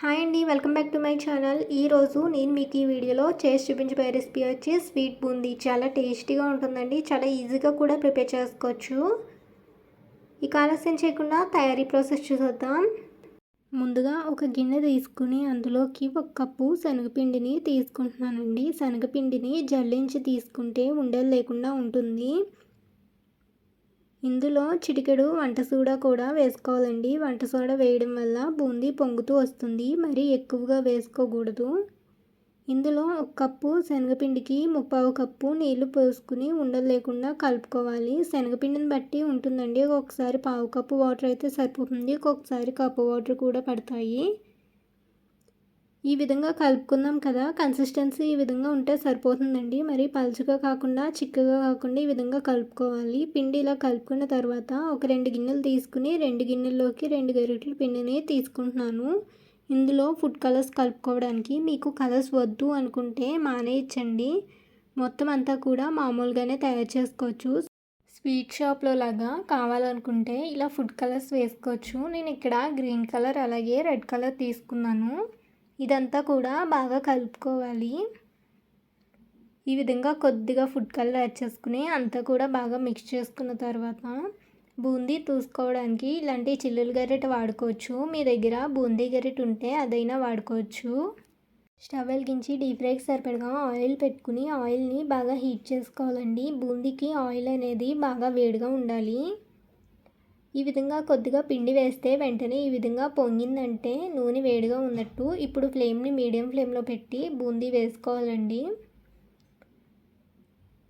Hi అండి welcome back to my channel. ఈరోజు నేను మీకు ఈ వీడియోలో చేసి చూపించబోయే రెసిపీ వచ్చి స్వీట్ బూందీ. చాలా టేస్టీగా ఉంటుందండి చాలా ఈజీగా కూడా ప్రిపేర్ చేసుకోవచ్చు. ఇక ఆలస్యం చేయకుండా తయారీ ప్రాసెస్ చూసొద్దాం. ముందుగా ఒక గిన్నె తీసుకుని అందులోకి ఒక కప్పు శనగపిండిని తీసుకుంటున్నానండి. శనగపిండిని జల్లించి తీసుకుంటే ఉండలు లేకుండా ఉంటుంది. ఇందులో చిటికెడు వంట సోడా కూడా వేసుకోవాలండి. వంట సోడా వేయడం వల్ల బూందీ పొంగుతూ వస్తుంది. మరి ఎక్కువగా వేసుకోకూడదు. ఇందులో ఒక కప్పు శనగపిండికి ముప్పావు కప్పు నీళ్ళు పోసుకుని ఉండలు లేకుండా కలుపుకోవాలి. శనగపిండిని బట్టి ఉంటుందండి. ఒక్కొక్కసారి పావు కప్పు వాటర్ అయితే సరిపోతుంది. ఒక్కొక్కసారి కప్పు వాటర్ కూడా పడతాయి. ఈ విధంగా కలుపుకుందాం కదా కన్సిస్టెన్సీ ఈ విధంగా ఉంటే సరిపోతుందండి. మరి పలుచగా కాకుండా చిక్కగా కాకుండా ఈ విధంగా కలుపుకోవాలి. పిండి ఇలా కలుపుకున్న తర్వాత ఒక రెండు గిన్నెలు తీసుకుని రెండు గిన్నెల్లోకి రెండు గరిటెల పిండిని తీసుకుంటున్నాను. ఇందులో ఫుడ్ కలర్స్ కలుపుకోవడానికి మీకు కలర్స్ వద్దు అనుకుంటే మానేయచ్చండి. మొత్తం అంతా కూడా మామూలుగానే తయారు చేసుకోవచ్చు. స్వీట్ షాప్లో లాగా కావాలనుకుంటే ఇలా ఫుడ్ కలర్స్ వేసుకోవచ్చు. నేను ఇక్కడ గ్రీన్ కలర్ అలాగే రెడ్ కలర్ తీసుకున్నాను. ఇదంతా కూడా బాగా కలుపుకోవాలి. ఈ విధంగా కొద్దిగా ఫుడ్ కలర్ యాడ్ చేసుకుని అంతా కూడా బాగా మిక్స్ చేసుకున్న తర్వాత బూందీ తూసుకోవడానికి ఇలాంటి చిల్లులు గరిట వాడుకోవచ్చు. మీ దగ్గర బూందీ గరిట ఉంటే అదైనా వాడుకోవచ్చు. స్టవ్ వెలిగించి డీప్ ఫ్రైకి సరిపడగా ఆయిల్ పెట్టుకుని ఆయిల్ని బాగా హీట్ చేసుకోవాలండి. బూందీకి ఆయిల్ అనేది బాగా వేడిగా ఉండాలి. ఈ విధంగా కొద్దిగా పిండి వేస్తే వెంటనే ఈ విధంగా పొంగిందంటే నూనె వేడిగా ఉన్నట్టు ఇప్పుడు ఫ్లేమ్ని మీడియం ఫ్లేమ్లో పెట్టి బూందీ వేసుకోవాలండి.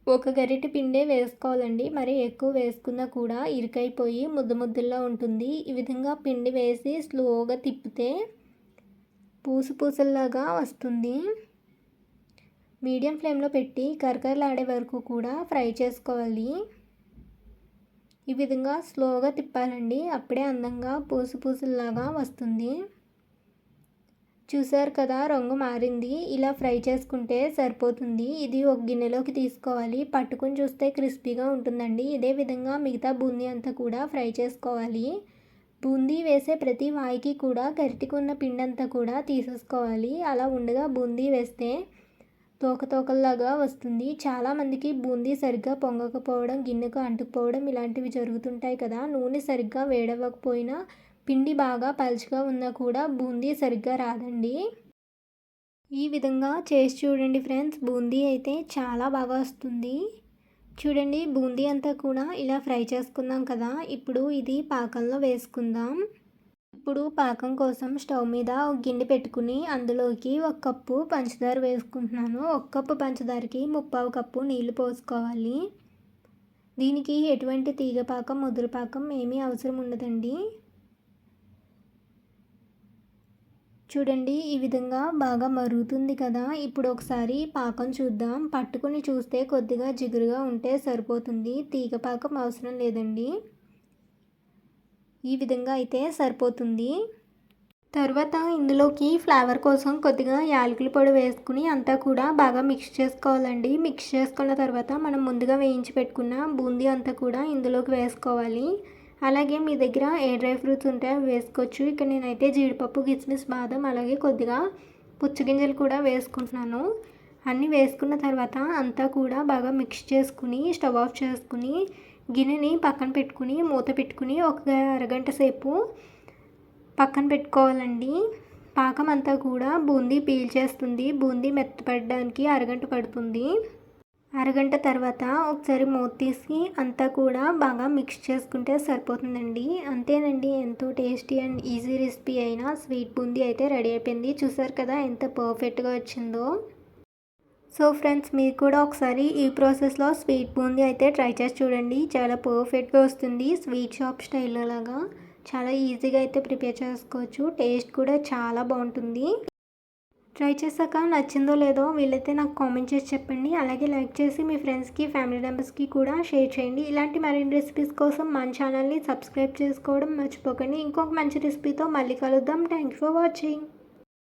ఒక గరిటె పిండే వేసుకోవాలండి. మరి ఎక్కువ వేసుకున్నా కూడా ఇరుకైపోయి ముద్ద ముద్దల్లో ఉంటుంది. ఈ విధంగా పిండి వేసి స్లోగా తిప్పితే పూసు పూసల్లాగా వస్తుంది. మీడియం ఫ్లేమ్లో పెట్టి కరకరలాడే వరకు కూడా ఫ్రై చేసుకోవాలి. ఈ విధంగా స్లోగా తిప్పాలండి. అప్పుడే అందంగా పూసు పూసులాగా వస్తుంది. చూసారు కదా రంగు మారింది. ఇలా ఫ్రై చేసుకుంటే సరిపోతుంది. ఇది ఒక గిన్నెలోకి తీసుకోవాలి. పట్టుకుని చూస్తే క్రిస్పీగా ఉంటుందండి. ఇదే విధంగా మిగతా బూందీ అంతా కూడా ఫ్రై చేసుకోవాలి. బూందీ వేసే ప్రతి వాయికి కూడా గరిటికున్న పిండి అంతా కూడా తీసేసుకోవాలి. అలా ఉండగా బూందీ వేస్తే తోకతోకల్లాగా వస్తుంది. చాలామందికి బూందీ సరిగ్గా పొంగకపోవడం గిన్నెకు అంటుకుపోవడం ఇలాంటివి జరుగుతుంటాయి కదా. నూనె సరిగ్గా వేడవకపోయినా పిండి బాగా పలుచగా ఉన్నా కూడా బూందీ సరిగ్గా రాదండి. ఈ విధంగా చేసి చూడండి ఫ్రెండ్స్. బూందీ అయితే చాలా బాగా వస్తుంది. చూడండి బూందీ అంతా కూడా ఇలా ఫ్రై చేసుకుందాం కదా. ఇప్పుడు ఇది పాకంలో వేసుకుందాం. ఇప్పుడు పాకం కోసం స్టవ్ మీద ఒక గిన్నె పెట్టుకుని అందులోకి ఒక కప్పు పంచదార వేసుకుంటున్నాను. ఒక కప్పు పంచదారకి ముప్పావు కప్పు నీళ్ళు పోసుకోవాలి. దీనికి ఎటువంటి తీగపాకం ముదురుపాకం ఏమీ అవసరం ఉండదండి. చూడండి ఈ విధంగా బాగా మరుగుతుంది కదా. ఇప్పుడు ఒకసారి పాకం చూద్దాం. పట్టుకుని చూస్తే కొద్దిగా జిగురుగా ఉంటే సరిపోతుంది. తీగ పాకం అవసరం లేదండి. ఈ విధంగా అయితే సరిపోతుంది. తర్వాత ఇందులోకి ఫ్లేవర్ కోసం కొద్దిగా యాలకుల పొడి వేసుకుని అంతా కూడా బాగా మిక్స్ చేసుకోవాలండి. మిక్స్ చేసుకున్న తర్వాత మనం ముందుగా వేయించి పెట్టుకున్న బూందీ అంతా కూడా ఇందులోకి వేసుకోవాలి. అలాగే మీ దగ్గర ఏ డ్రై ఫ్రూట్స్ ఉంటే అవి వేసుకోవచ్చు. ఇక్కడ నేనైతే జీడిపప్పు కిస్మిస్ బాదం అలాగే కొద్దిగా పుచ్చగింజలు కూడా వేసుకుంటున్నాను. అన్నీ వేసుకున్న తర్వాత అంతా కూడా బాగా మిక్స్ చేసుకుని స్టవ్ ఆఫ్ చేసుకుని గిన్నెని పక్కన పెట్టుకుని మూత పెట్టుకుని ఒక అరగంట సేపు పక్కన పెట్టుకోవాలండి. పాకం అంతా కూడా బూందీ పీల్చేస్తుంది. బూందీ మెత్తపడడానికి అరగంట పడుతుంది. అరగంట తర్వాత ఒకసారి మూత తీసి అంతా కూడా బాగా మిక్స్ చేసుకుంటే సరిపోతుందండి. అంతేనండి ఎంతో టేస్టీ అండ్ ఈజీ రెసిపీ అయినా స్వీట్ బూందీ అయితే రెడీ అయిపోయింది. చూసారు కదా ఎంత పర్ఫెక్ట్గా వచ్చిందో. సో ఫ్రెండ్స్ మీరు కూడా ఒకసారి ఈ ప్రాసెస్లో స్వీట్ బూందీ అయితే ట్రై చేసి చూడండి. చాలా పర్ఫెక్ట్గా వస్తుంది. స్వీట్ షాప్ స్టైల్లో లాగా. చాలా ఈజీగా అయితే ప్రిపేర్ చేసుకోవచ్చు. టేస్ట్ కూడా చాలా బాగుంటుంది. ట్రై చేశాక నచ్చిందో లేదో వీళ్ళైతే నాకు కామెంట్ చేసి చెప్పండి. అలాగే లైక్ చేసి మీ ఫ్రెండ్స్కి ఫ్యామిలీ మెంబర్స్కి కూడా షేర్ చేయండి. ఇలాంటి మరిన్ని రెసిపీస్ కోసం మన ఛానల్ని సబ్స్క్రైబ్ చేసుకోవడం మర్చిపోకండి. ఇంకొక మంచి రెసిపీతో మళ్ళీ కలుద్దాం. Thank for watching.